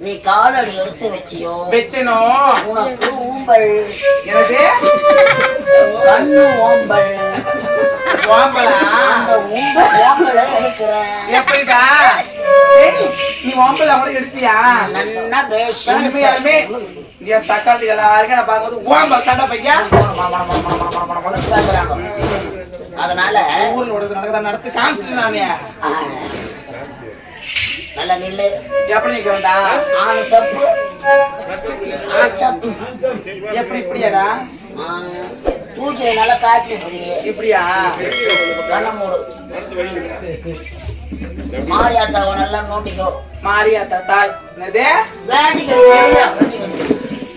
நீ காலடி எடுத்து வச்சியோ? வெச்சனும் உனக்கு ஊம்பல். எனது கண்ணு ஓம்பல். ஓம்பலா? அந்த ஊம்பல் ஓம்பலை எடுக்கிறேன் எப்படிடா? நீ ஓம்பல கூட எடுப்பியா? நல்லா பேச உண்மையாலுமே என் எல்லாருக்கும் நான் பார்க்கும்போது ஓம்பல் சண்டை பையன் பேசுறாங்க அதனால ஊர்ல உடச்சு நடக்கிறத நடத்தி காமிச்சிட்டு நானே. நல்லா நில்லு. எப்படி நிக்கிறேன்டா ஆண் சப்பு. ஆண் சப்பு. எப்படி இப்படியாடா? தூக்கி நல்லா காட்டி இப்படி. இப்படியா? கண்ணை மூடு. மாரியாத்தாவை நல்லா நோண்டிக்கோ. மாரியா தாத்தா என்னது?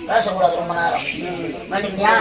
பேசக்கூடாது ரொம்ப நேரம். வேண்டிக்கியா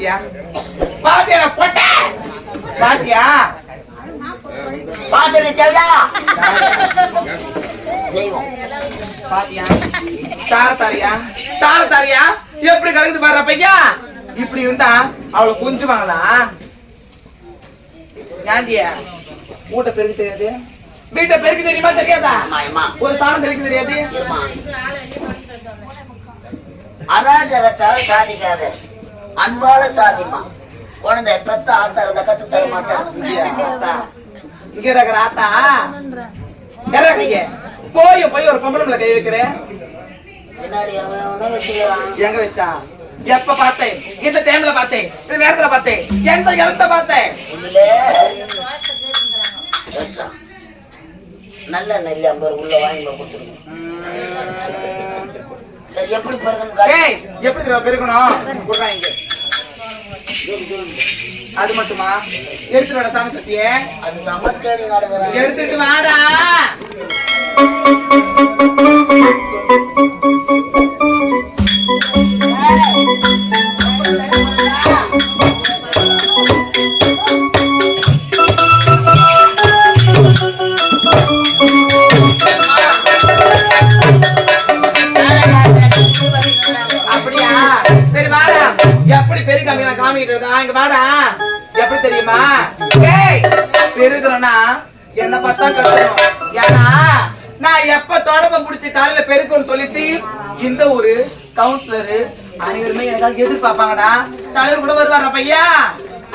பாத்தியா? பாத்தியா போட்டேன் பாத்தியா? பாத்துட்டு தேவையா? தெய்வம். பாத்தியா? தார தாரியா? தார தாரியா? எப்படி கலக்குது பாரு பையா? இப்படி இருந்தா அவளை குஞ்சுவாங்களா ஏண்டிய வீட்டை பெருக்க தெரியாது? வீட்டை பெருக்க தெரியுமா தெரியாதா? ஒரு சாணம் தெளிக்க தெரியாது? அராஜகத்தால சாதிக்காத. அன்பால சாதிமா குழந்தை பெத்த ஆத்தா இருந்தா கத்து தர மாட்டேன் இங்க இருக்கிற ஆத்தா. போய் போய் ஒரு பொம்பளை கை வைக்கிறேன். எங்க வச்சா எப்ப பார்த்தேன்? இந்த டைம்ல பார்த்தேன். இந்த நேரத்துல பார்த்தேன். எந்த இடத்த பார்த்தேன். நல்ல நெல் ஐம்பது உள்ள வாங்கி கொடுத்துருங்க. எப்படி. ஏய் எப்படி இங்க. அது மட்டுமா? எடுத்துட்டு வாடா சாமி சட்டிய. அது நடக்கிறான். எடுத்துட்டு வாடா. என்ன பார்த்தா கத்தணும் ஏன்னா நான் எப்ப தொடம்ப புடிச்சு காலையில பெருக்குன்னு சொல்லிட்டு இந்த ஒரு கவுன்சிலரு அனைவருமே எனக்காக எதிர்பார்ப்பாங்கடா. தலைவர் கூட வருவாரா பையா?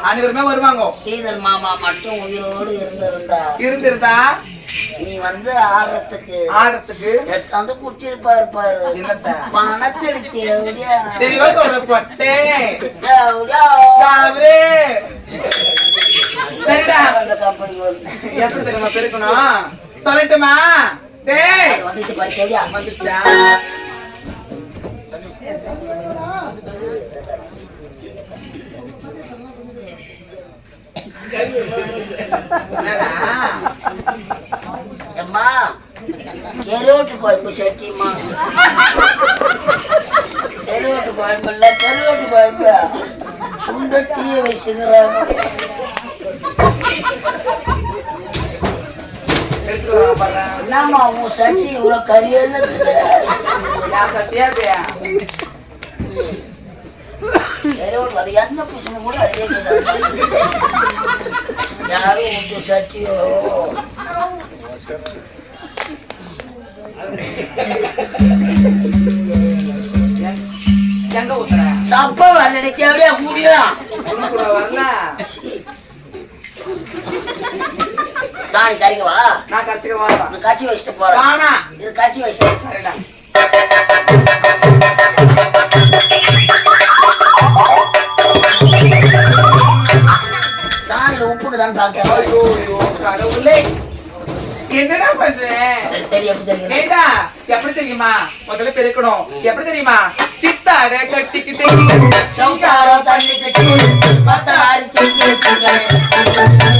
அனைவருமே வருவாங்க. சீதன் மாமா மட்டும் உயிரோடு இருந்திருந்தா. இருந்திருந்தா? நீ வந்து ஆடுறதுக்கு ஆடுறதுக்கு? எடுத்தாந்து குடிச்சிருப்பாரு பாரு. என்னத்த? பணத்தை எடுத்து எப்படியா சொல்ற பொட்டே. எப்படியா சரிடா. அந்த கம்பெனி வந்து எப்படி தெரியுமா பெருக்கணும் சொல்லட்டுமா டேய் வந்துச்சு பாரு சரியா வந்துச்சா? அம்மா தெருவோட்டு கோயம்பு சட்டிம்மா தெருவோட்டு கோயம்பு இல்ல தெருவோட்டு கோயம்பு சுண்ட தீய வச்சுக்கிறாங்க எடுத்துட்டு வா பாரு. என்னம்மா உன் சட்டி இவ்வளவு கரியன்னு அது என்ன பிசுனு கூட அதே யாரும் உங்க சட்டியோ? என்- எங்க ஊத்துற. சப்ப வரடிச்சு அப்படியே குடியா? உள்ள கூட வரல. சாணி கறிக்கவா நான் கரைச்சிக்க வாடா இந்த கட்சி வச்சுட்டு போறேன். வானா இது கட்சி வைக்கிறேன் சரிடா சாணியில உப்புக்குதான்னு பாக்கிறேன் ஐயோ ஐயோ, கடவுளே. என்னடா பண்றேன் சரி எப்படி தெரியும்? ஏண்டா? எப்படி தெரியுமா? முதல்ல பெருக்கணும். எப்படி தெரியுமா? சித்தாட கட்டிக்கிட்டு. சவுக்காரம் தண்ணி கட்டி பத்த ஆறு செஞ்சு வச்சிருக்காங்க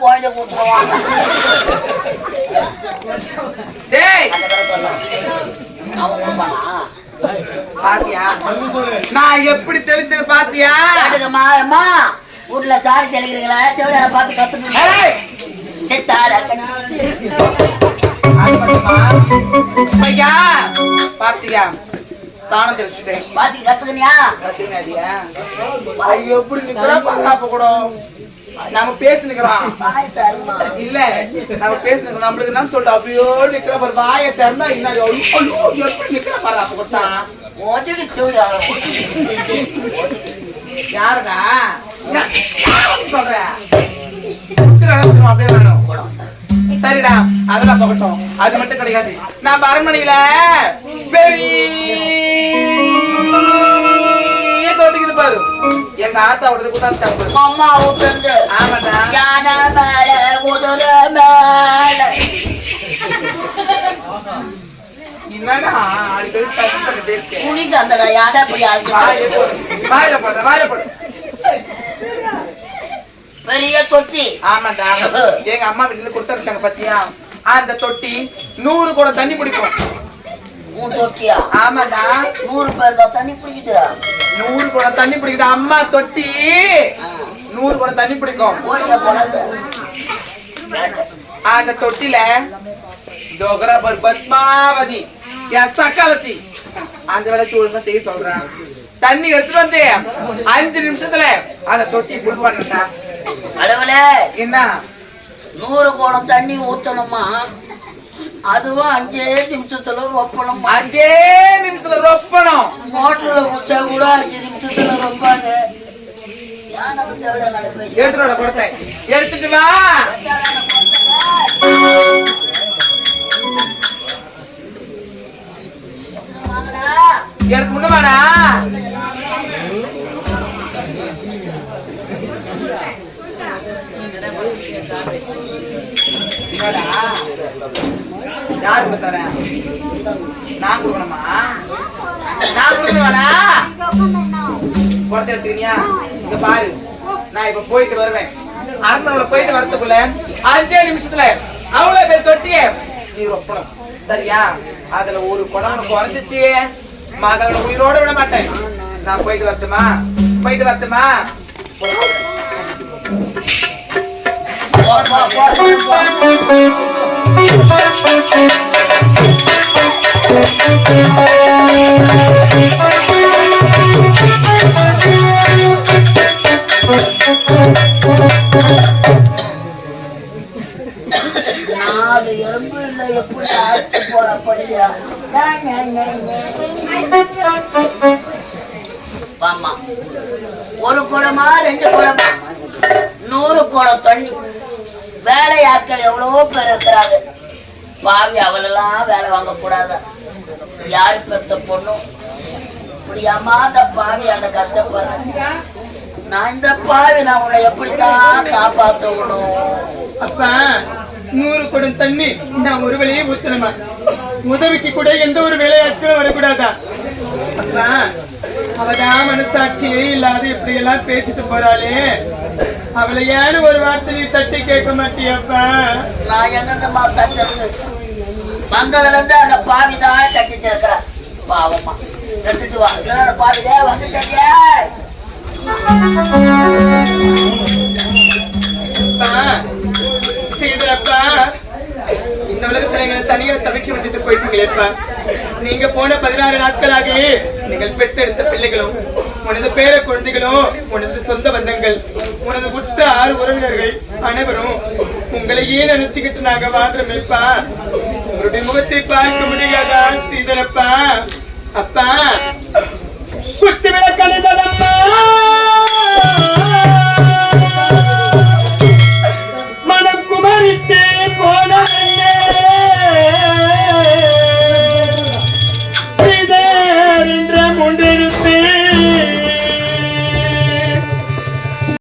குழந்தை கொடுத்துருவான் டேய் அந்த கதை சொன்னான் அவன் நம்பானா பாத்தியா? நான் எப்படி தெளிச்சது பாத்தியா? அம்மா வீட்டுல சாரி தெளிக்கிறீங்களா தேவையான பார்த்து கத்துக்கணும் செத்தாட பையா பாத்தியா? சாணம் தெளிச்சுட்டேன் பாத்தி கத்துக்கணியா கத்துக்கினாடியா அது எப்படி நிக்கிறா? பாப்பா கூட. நம்ம பேசி நிக்கிறோம். பாய் தருமா. இல்ல நம்ம பேசி நிக்கிறோம். நம்மளுக்கு என்ன சொல்லிட்டு அப்படியோ நிக்கிற பாரு. வாயை திறந்தா என்ன? ஐயோ, ஐயோ, எப்படி நிக்கிற பாரு அப்ப கொடுத்தா? ஓதிடி தேடி அவன். யாருடா? சொல்ற? குத்துற அளவுக்கு அப்படியே வேணும் சரிடா அதெல்லாம் போகட்டும். அது மட்டும் கிடையாது. நான் அரண்மனையில பெரிய தோட்டுக்குது பாரு. எங்க ஆத்தாவோடது குத்தாந்து சாப்பிடுது அம்மா விட்டு ஆமாடா யானை மேல குதிரை மேல. என்னடா அடிக்கடி டச் பண்ணிட்டே இருக்கேன் புளிக்கு அந்த யானை வாயில அழைச்சு போடு வாயில போடு வாயில போடு. பெரிய தொட்டி. ஆமாடா எங்க அம்மா வீட்டுல கொடுத்து வச்சாங்க பாத்தியா? அந்த தொட்டி நூறு கூட தண்ணி பிடிக்கும். உன் தொட்டியா? ஆமாடா நூறு பேர் தான் தண்ணி பிடிக்குது? நூறு கூட தண்ணி பிடிக்குது? அம்மா தொட்டி நூறு கூட தண்ணி பிடிக்கும். அந்த தொட்டில டோகராபர் பத்மாவதி. என் சக்காலத்தி. அந்த வேலைக்கு ஒழுங்கா செய்ய சொல்றேன் தண்ணி எடுத்துட்டு வந்து அஞ்சு நிமிஷத்துல அந்த தொட்டி ஃபுல் கடவுளே! என்ன? நூறு குடம் தண்ணி ஊத்தணுமா? அதுவும் அஞ்சே நிமிஷத்துல ரொப்பணுமா? அஞ்சே நிமிஷத்துல ரொப்பணும். மோட்டர்ல குச்சா கூட அஞ்சு நிமிஷத்துல ரொப்பாது வர கொடுத்தேன் எடுத்துட்டு வா. எனக்கு முன்ன யாருக்கு தரேன் நான் கொடுக்கணுமா? நான் கொடுக்கணுமாடா. குடத்தை எடுத்துக்கினியா? இங்க பாரு. நான் இப்ப போயிட்டு வருவேன். அரண்மனை போயிட்டு வரதுக்குள்ள அஞ்சே நிமிஷத்துல அவ்வளவு பேர் தொட்டியே. நீ ஒப்பணும் சரியா? அதுல ஒரு குடம் குறைஞ்சிச்சு மகளோட உயிரோட விட மாட்டேன். நான் போயிட்டு வரட்டுமா? போயிட்டு வரட்டுமா? போ, போ, போ, போ, போ. நாலு எறும்பு இல்லை எப்படி ஆட்டு போற பையா ஒரு குடமா ரெண்டு குடமா? நூறு குடம் தண்ணி. வேலை ஆட்கள் எவ்வளவோ பேர் இருக்கிறாங்க. பாவி அவளெல்லாம் வேலை வாங்க கூடாதா யாரு பெத்த பொண்ணும் இப்படி அந்த பாவி அந்த கஷ்டப்படுறேன் நான் இந்த பாவி நான் உன்னை எப்படித்தான் காப்பாத்தணும் அப்பா நூறு குடம் தண்ணி நான் ஒரு வேலையை ஊத்தணுமா? உதவிக்கு கூட எந்த ஒரு வேலையாட்களும் வரக்கூடாதா? அப்பா அவதான் மனசாட்சியே இல்லாத இப்படி எல்லாம் பேசிட்டு போறாளே. அவளை ஏன்னு ஒரு வார்த்தை நீ தட்டி கேட்க மாட்டியாப்பா? நான் வந்ததுல இருந்து அந்த பாவி தான் தட்டிட்டு இருக்கிறேன் பாவம்மா. எடுத்துட்டு வா. இல்லைன்னா அந்த பாவிதே வந்து செய்தப்பா இந்த உலகத்துல எங்களை தனியா தவிக்க விட்டுட்டு போயிட்டீங்களேப்பா. நீங்க போன பதினாறு நாட்களாகி நீங்கள் பெற்றெடுத்த பிள்ளைகளும் உனது பேர குழந்தைகளும் உனது சொந்த பந்தங்கள் உனது உற்ற ஆறு உறவினர்கள் அனைவரும் உங்களையே நினைச்சுக்கிட்டு நாங்க வாழ்றோமேப்பா உங்களுடைய முகத்தை பார்க்க முடியாதா ஸ்ரீதரப்பா? அப்பா